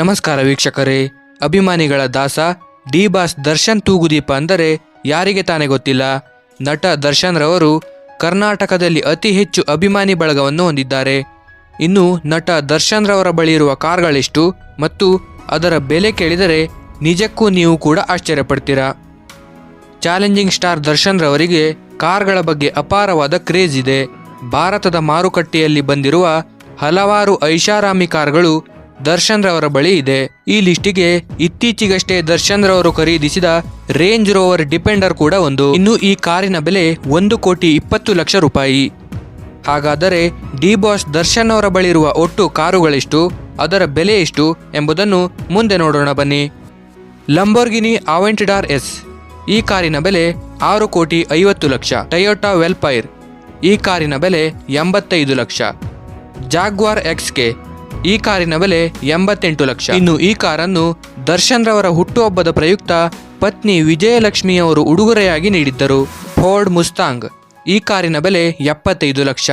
ನಮಸ್ಕಾರ ವೀಕ್ಷಕರೇ. ಅಭಿಮಾನಿಗಳ ದಾಸ ಡಿ ಬಾಸ್ ದರ್ಶನ್ ತೂಗುದೀಪ ಅಂದರೆ ಯಾರಿಗೆ ತಾನೇ ಗೊತ್ತಿಲ್ಲ. ನಟ ದರ್ಶನ್ ರವರು ಕರ್ನಾಟಕದಲ್ಲಿ ಅತಿ ಹೆಚ್ಚು ಅಭಿಮಾನಿ ಬಳಗವನ್ನು ಹೊಂದಿದ್ದಾರೆ. ಇನ್ನು ನಟ ದರ್ಶನ್ ರವರ ಬಳಿ ಇರುವ ಕಾರ್ಗಳೆಷ್ಟು ಮತ್ತು ಅದರ ಬೆಲೆ ಕೇಳಿದರೆ ನಿಜಕ್ಕೂ ನೀವು ಕೂಡ ಆಶ್ಚರ್ಯಪಡ್ತೀರಾ. ಚಾಲೆಂಜಿಂಗ್ ಸ್ಟಾರ್ ದರ್ಶನ್ ರವರಿಗೆ ಕಾರ್ಗಳ ಬಗ್ಗೆ ಅಪಾರವಾದ ಕ್ರೇಜ್ ಇದೆ. ಭಾರತದ ಮಾರುಕಟ್ಟೆಯಲ್ಲಿ ಬಂದಿರುವ ಹಲವಾರು ಐಷಾರಾಮಿ ಕಾರ್ಗಳು ದರ್ಶನ್ ರವರ ಬಳಿ ಇದೆ. ಈ ಲಿಸ್ಟಿಗೆ ಇತ್ತೀಚೆಗಷ್ಟೇ ದರ್ಶನ್ ರವರು ಖರೀದಿಸಿದ ರೇಂಜ್ ರೋವರ್ ಡಿಪೆಂಡರ್ ಕೂಡ ಒಂದು. ಇನ್ನು ಈ ಕಾರಿನ ಬೆಲೆ ಒಂದು ಕೋಟಿ ಇಪ್ಪತ್ತು ಲಕ್ಷ ರೂಪಾಯಿ. ಹಾಗಾದರೆ ಡಿ ಬಾಸ್ ದರ್ಶನ್ ಅವರ ಬಳಿ ಇರುವ ಒಟ್ಟು ಕಾರುಗಳೆಷ್ಟು? ಅದರ ಬೆಲೆ ಎಷ್ಟು? ಎಂಬುದನ್ನು ಮುಂದೆ ನೋಡೋಣ ಬನ್ನಿ. ಲಂಬೋರ್ಗಿನಿ ಅವೆಂಟಿಡಾರ್ ಎಸ್ ಈ ಕಾರಿನ ಬೆಲೆ ಆರು ಕೋಟಿ ಐವತ್ತು ಲಕ್ಷ. ಟಯೋಟಾ ವೆಲ್ಪೈರ್ ಈ ಕಾರಿನ ಬೆಲೆ ಎಂಬತ್ತೈದು ಲಕ್ಷ. ಜಾಗ್ವಾರ್ ಎಕ್ಸ್ಕೆ ಈ ಕಾರಿನ ಬೆಲೆ ಎಂಬತ್ತೆಂಟು ಲಕ್ಷ. ಇನ್ನು ಈ ಕಾರನ್ನು ದರ್ಶನ್ ರವರ ಹುಟ್ಟುಹಬ್ಬದ ಪ್ರಯುಕ್ತ ಪತ್ನಿ ವಿಜಯಲಕ್ಷ್ಮಿ ಅವರು ಉಡುಗೊರೆಯಾಗಿ ನೀಡಿದ್ದರು. Ford Mustang. ಈ ಕಾರಿನ ಬೆಲೆ ಎಪ್ಪತ್ತೈದು ಲಕ್ಷ.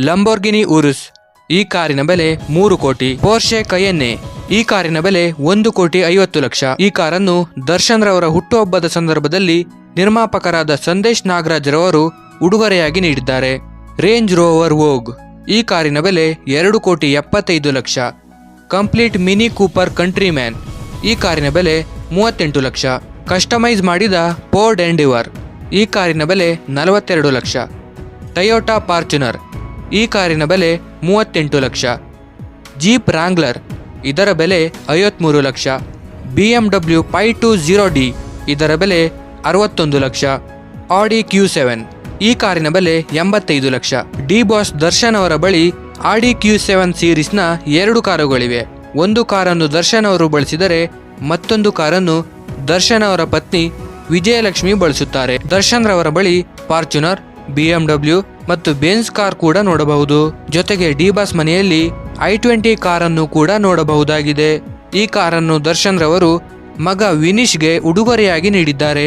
ಲಂಬೋರ್ಗಿನಿ ಉರುಸ್. ಈ ಕಾರಿನ ಬೆಲೆ ಮೂರು ಕೋಟಿ. ಪೋರ್ಷೆ ಕಯನ್ನೆ. ಈ ಕಾರಿನ ಬೆಲೆ ಒಂದು ಕೋಟಿ ಐವತ್ತು ಲಕ್ಷ. ಈ ಕಾರನ್ನು ದರ್ಶನ್ ರವರ ಹುಟ್ಟುಹಬ್ಬದ ಸಂದರ್ಭದಲ್ಲಿ ನಿರ್ಮಾಪಕರಾದ ಸಂದೇಶ್ ನಾಗರಾಜ್ ರವರು ಉಡುಗೊರೆಯಾಗಿ ನೀಡಿದ್ದಾರೆ. Range Rover Vogue. ಈ ಕಾರಿನ ಬೆಲೆ ಎರಡು ಕೋಟಿ ಎಪ್ಪತ್ತೈದು ಲಕ್ಷ. Complete mini Cooper Countryman ಈ ಕಾರಿನ ಬೆಲೆ ಮೂವತ್ತೆಂಟು ಲಕ್ಷ. ಕಸ್ಟಮೈಸ್ ಮಾಡಿದ ಪೋರ್ಡ್ ಎಂಡಿವರ್. ಈ ಕಾರಿನ ಬೆಲೆ ನಲವತ್ತೆರಡು ಲಕ್ಷ. Toyota Fortuner. ಈ ಕಾರಿನ ಬೆಲೆ ಮೂವತ್ತೆಂಟು ಲಕ್ಷ. ಜೀಪ್ ರಾಂಗ್ಲರ್. ಇದರ ಬೆಲೆ ಐವತ್ಮೂರು lakh. B M W five two zero d. ಇದರ ಬೆಲೆ ಅರವತ್ತೊಂದು ಲಕ್ಷ. ಆಡಿ ಕ್ಯೂ ಸೆವೆನ್. ಈ ಕಾರಿನ ಬೆಲೆ ಎಂಬತ್ತೈದು ಲಕ್ಷ. ಡಿ ಬಾಸ್ ದರ್ಶನ್ ಅವರ ಬಳಿ ಆಡಿ ಕ್ಯೂ ಸೆವೆನ್ ಸೀರೀಸ್ನ ಎರಡು ಕಾರುಗಳಿವೆ. ಒಂದು ಕಾರನ್ನು ದರ್ಶನ್ ಅವರು ಬಳಸಿದರೆ ಮತ್ತೊಂದು ಕಾರನ್ನು ದರ್ಶನ್ ಅವರ ಪತ್ನಿ ವಿಜಯಲಕ್ಷ್ಮಿ ಬಳಸುತ್ತಾರೆ. ದರ್ಶನ್ ರವರ ಬಳಿ ಫಾರ್ಚುನರ್ ಬಿಎಂಡಬ್ಲ್ಯೂ ಮತ್ತು ಬೆನ್ಸ್ ಕಾರ್ ಕೂಡ ನೋಡಬಹುದು. ಜೊತೆಗೆ ಡಿ ಬಾಸ್ ಮನೆಯಲ್ಲಿ ಐ ಟ್ವೆಂಟಿ ಕಾರನ್ನು ಕೂಡ ನೋಡಬಹುದಾಗಿದೆ. ಈ ಕಾರನ್ನು ದರ್ಶನ್ ರವರು ಮಗ ವಿನಿಶ್ಗೆ ಉಡುಗೊರೆಯಾಗಿ ನೀಡಿದ್ದಾರೆ.